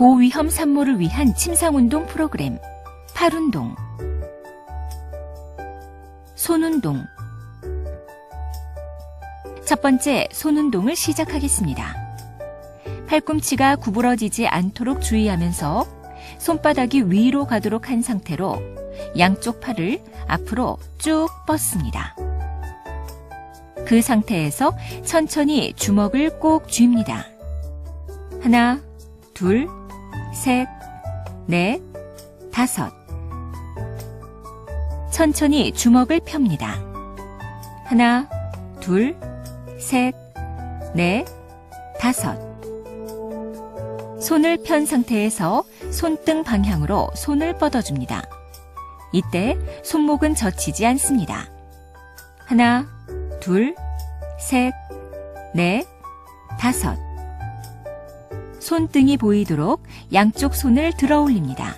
고위험 산모를 위한 침상운동 프로그램 팔운동 손운동 첫 번째 손운동을 시작하겠습니다. 팔꿈치가 구부러지지 않도록 주의하면서 손바닥이 위로 가도록 한 상태로 양쪽 팔을 앞으로 쭉 뻗습니다. 그 상태에서 천천히 주먹을 꼭 쥡니다. 하나, 둘, 셋, 넷, 다섯. 천천히 주먹을 펴니다. 하나, 둘, 셋, 넷, 다섯. 손을 편 상태에서 손등 방향으로 손을 뻗어줍니다. 이때 손목은 젖히지 않습니다. 하나, 둘, 셋, 넷, 다섯. 손등이 보이도록 양쪽 손을 들어 올립니다.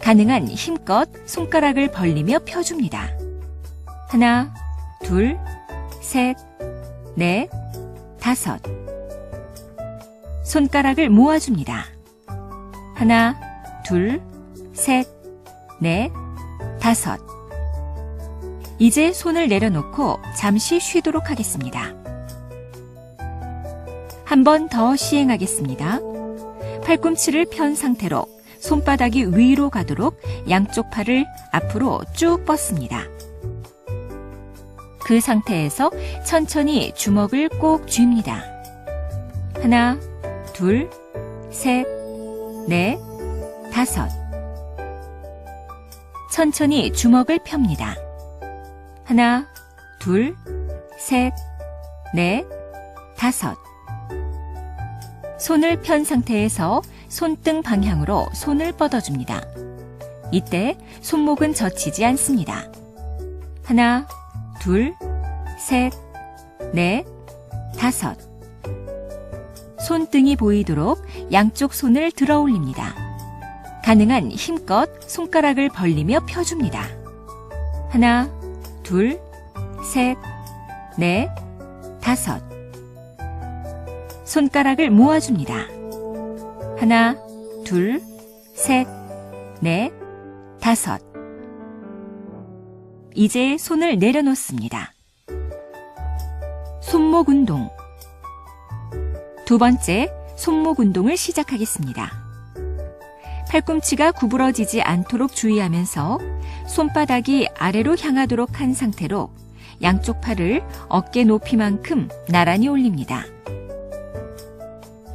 가능한 힘껏 손가락을 벌리며 펴줍니다. 하나, 둘, 셋, 넷, 다섯. 손가락을 모아줍니다. 하나, 둘, 셋, 넷, 다섯. 이제 손을 내려놓고 잠시 쉬도록 하겠습니다. 한 번 더 시행하겠습니다. 팔꿈치를 편 상태로 손바닥이 위로 가도록 양쪽 팔을 앞으로 쭉 뻗습니다. 그 상태에서 천천히 주먹을 꼭 쥡니다. 하나, 둘, 셋, 넷, 다섯. 천천히 주먹을 펴니다. 하나, 둘, 셋, 넷, 다섯. 손을 편 상태에서 손등 방향으로 손을 뻗어줍니다. 이때 손목은 젖히지 않습니다. 하나, 둘, 셋, 넷, 다섯. 손등이 보이도록 양쪽 손을 들어 올립니다. 가능한 힘껏 손가락을 벌리며 펴줍니다. 하나, 둘, 셋, 넷, 다섯. 손가락을 모아줍니다. 하나, 둘, 셋, 넷, 다섯. 이제 손을 내려놓습니다. 손목 운동. 두 번째, 손목 운동을 시작하겠습니다. 팔꿈치가 구부러지지 않도록 주의하면서 손바닥이 아래로 향하도록 한 상태로 양쪽 팔을 어깨 높이만큼 나란히 올립니다.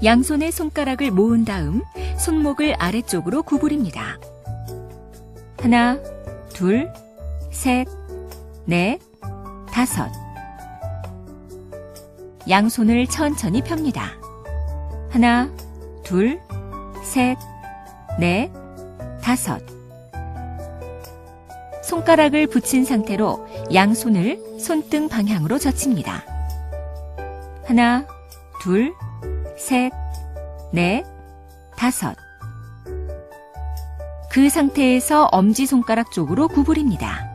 양손의 손가락을 모은 다음 손목을 아래쪽으로 구부립니다. 하나, 둘, 셋, 넷, 다섯. 양손을 천천히 펴니다. 하나, 둘, 셋, 넷, 다섯. 손가락을 붙인 상태로 양손을 손등 방향으로 젖힙니다. 하나, 둘, 셋, 넷, 다섯. 그 상태에서 엄지손가락 쪽으로 구부립니다.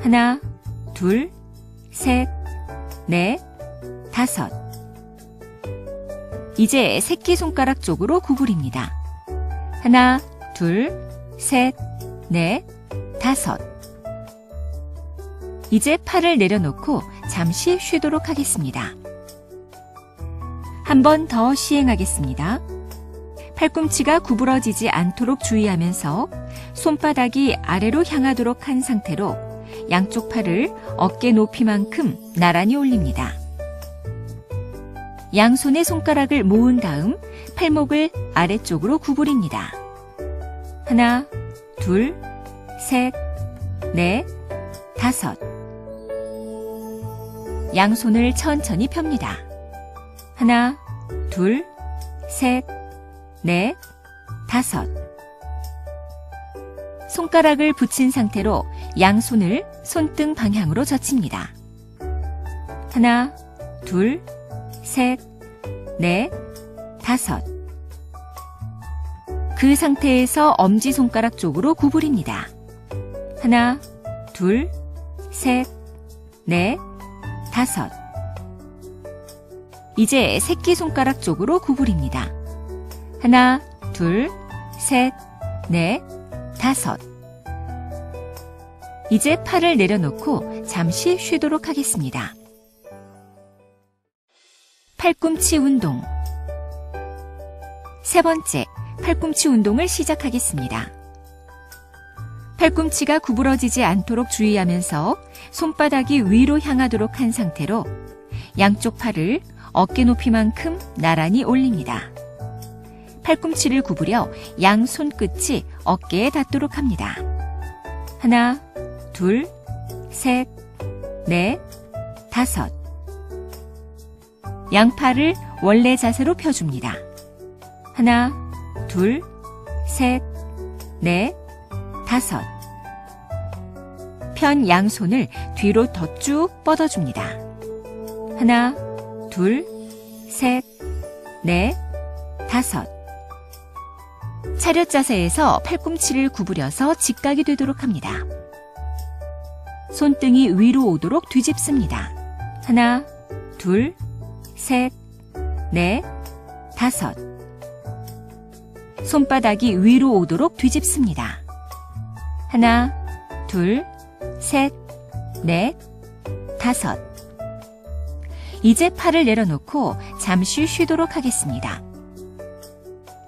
하나, 둘, 셋, 넷, 다섯. 이제 새끼손가락 쪽으로 구부립니다. 하나, 둘, 셋, 넷, 다섯. 이제 팔을 내려놓고 잠시 쉬도록 하겠습니다. 한 번 더 시행하겠습니다. 팔꿈치가 구부러지지 않도록 주의하면서 손바닥이 아래로 향하도록 한 상태로 양쪽 팔을 어깨 높이만큼 나란히 올립니다. 양손의 손가락을 모은 다음 팔목을 아래쪽으로 구부립니다. 하나, 둘, 셋, 넷, 다섯. 양손을 천천히 펴니다. 하나, 둘, 셋, 넷, 다섯. 손가락을 붙인 상태로 양손을 손등 방향으로 젖힙니다. 하나, 둘, 셋, 넷, 다섯. 그 상태에서 엄지손가락 쪽으로 구부립니다. 하나, 둘, 셋, 넷, 다섯. 이제 새끼손가락 쪽으로 구부립니다. 하나, 둘, 셋, 넷, 다섯. 이제 팔을 내려놓고 잠시 쉬도록 하겠습니다. 팔꿈치 운동. 세 번째, 팔꿈치 운동을 시작하겠습니다. 팔꿈치가 구부러지지 않도록 주의하면서 손바닥이 위로 향하도록 한 상태로 양쪽 팔을 어깨 높이만큼 나란히 올립니다. 팔꿈치를 구부려 양 손끝이 어깨에 닿도록 합니다. 하나, 둘, 셋, 넷, 다섯. 양팔을 원래 자세로 펴줍니다. 하나, 둘, 셋, 넷, 다섯. 편 양손을 뒤로 더 쭉 뻗어줍니다. 하나, 둘, 셋, 넷, 다섯. 차렷 자세에서 팔꿈치를 구부려서 직각이 되도록 합니다. 손등이 위로 오도록 뒤집습니다. 하나, 둘, 셋, 넷, 다섯. 손바닥이 위로 오도록 뒤집습니다. 하나, 둘, 셋, 넷, 다섯. 이제 팔을 내려놓고 잠시 쉬도록 하겠습니다.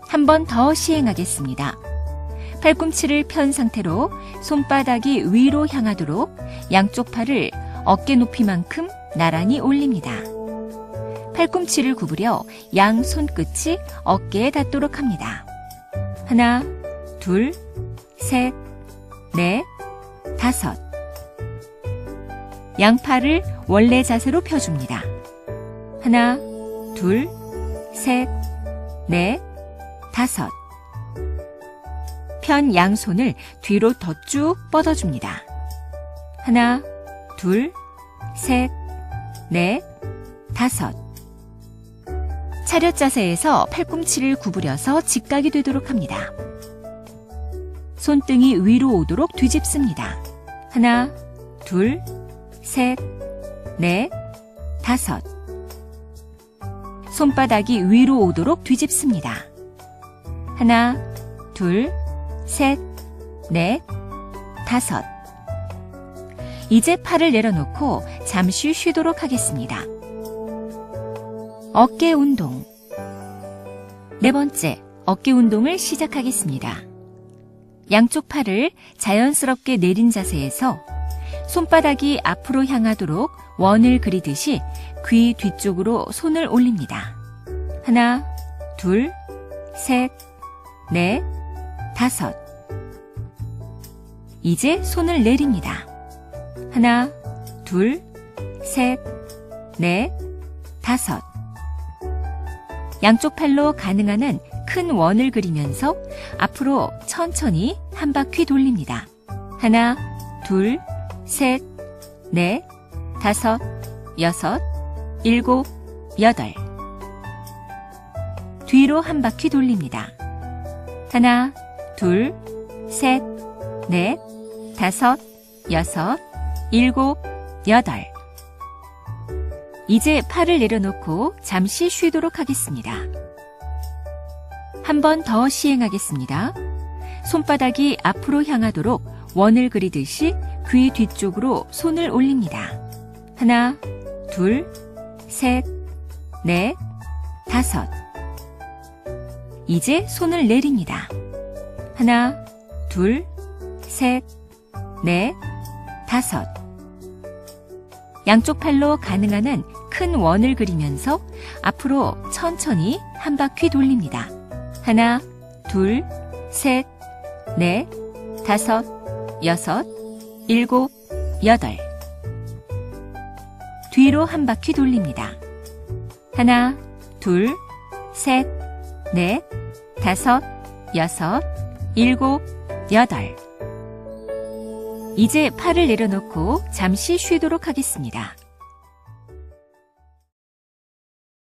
한 번 더 시행하겠습니다. 팔꿈치를 편 상태로 손바닥이 위로 향하도록 양쪽 팔을 어깨 높이만큼 나란히 올립니다. 팔꿈치를 구부려 양 손끝이 어깨에 닿도록 합니다. 하나, 둘, 셋, 넷, 다섯. 양팔을 원래 자세로 펴줍니다. 하나, 둘, 셋, 넷, 다섯. 편 양손을 뒤로 더 쭉 뻗어줍니다. 하나, 둘, 셋, 넷, 다섯. 차렷 자세에서 팔꿈치를 구부려서 직각이 되도록 합니다. 손등이 위로 오도록 뒤집습니다. 하나, 둘, 셋, 넷, 다섯. 손바닥이 위로 오도록 뒤집습니다. 하나, 둘, 셋, 넷, 다섯. 이제 팔을 내려놓고 잠시 쉬도록 하겠습니다. 어깨 운동. 네 번째, 어깨 운동을 시작하겠습니다. 양쪽 팔을 자연스럽게 내린 자세에서 손바닥이 앞으로 향하도록 원을 그리듯이 귀 뒤쪽으로 손을 올립니다. 하나, 둘, 셋, 넷, 다섯. 이제 손을 내립니다. 하나, 둘, 셋, 넷, 다섯. 양쪽 팔로 가능한 한 큰 원을 그리면서 앞으로 천천히 한 바퀴 돌립니다. 하나, 둘, 셋, 넷, 다섯, 여섯, 일곱, 여덟. 뒤로 한 바퀴 돌립니다. 하나, 둘, 셋, 넷, 다섯, 여섯, 일곱, 여덟. 이제 팔을 내려놓고 잠시 쉬도록 하겠습니다. 한 번 더 시행하겠습니다. 손바닥이 앞으로 향하도록 원을 그리듯이 귀 뒤쪽으로 손을 올립니다. 하나, 둘, 셋, 넷, 다섯. 이제 손을 내립니다. 하나, 둘, 셋, 넷, 다섯. 양쪽 팔로 가능한 한 큰 원을 그리면서 앞으로 천천히 한 바퀴 돌립니다. 하나, 둘, 셋, 넷, 다섯, 여섯, 일곱, 여덟. 뒤로 한 바퀴 돌립니다. 하나, 둘, 셋, 넷, 다섯, 여섯, 일곱, 여덟. 이제 팔을 내려놓고 잠시 쉬도록 하겠습니다.